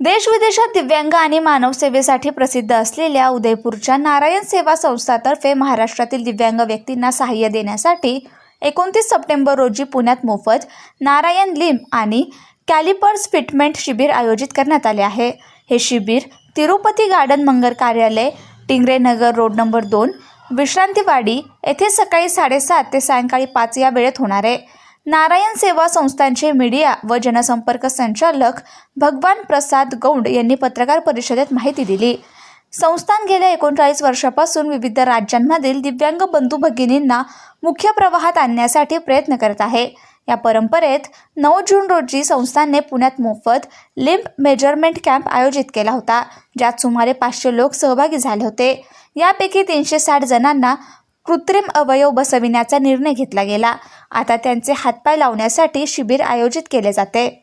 देशविदेशात दिव्यांग आणि मानव सेवेसाठी प्रसिद्ध असलेल्या उदयपूरच्या नारायण सेवा संस्थातर्फे महाराष्ट्रातील दिव्यांग व्यक्तींना सहाय्य देण्यासाठी एकोणतीस सप्टेंबर रोजी पुण्यात मोफत नारायण लिम आणि कॅलिपर्स फिटमेंट शिबिर आयोजित करण्यात आले आहे. हे शिबिर तिरुपती गार्डन मंगर कार्यालय टिंगरे नगर रोड नंबर दोन विश्रांतीवाडी येथे सकाळी साडेसात ते सायंकाळी पाच या वेळेत होणार आहे. नारायण सेवा संस्थांचे मीडिया व जनसंपर्क संचालक भगवान प्रसाद गौंड यांनी पत्रकार परिषदेत माहिती दिली. संस्थान गेल्या एकोणचाळीस वर्षापासून विविध राज्यांमधील दिव्यांग बंधू भगिनींना मुख्य प्रवाहात आणण्यासाठी प्रयत्न करत आहे. या परंपरेत नऊ जून रोजी संस्थानने पुण्यात मोफत लिम्प मेजरमेंट कॅम्प आयोजित केला होता ज्यात सुमारे पाचशे लोक सहभागी झाले होते. यापैकी तीनशे साठ जणांना कृत्रिम अवयव बसविण्याचा निर्णय घेतला गेला. आता त्यांचे हातपाय लावण्यासाठी शिबिर आयोजित केले जाते.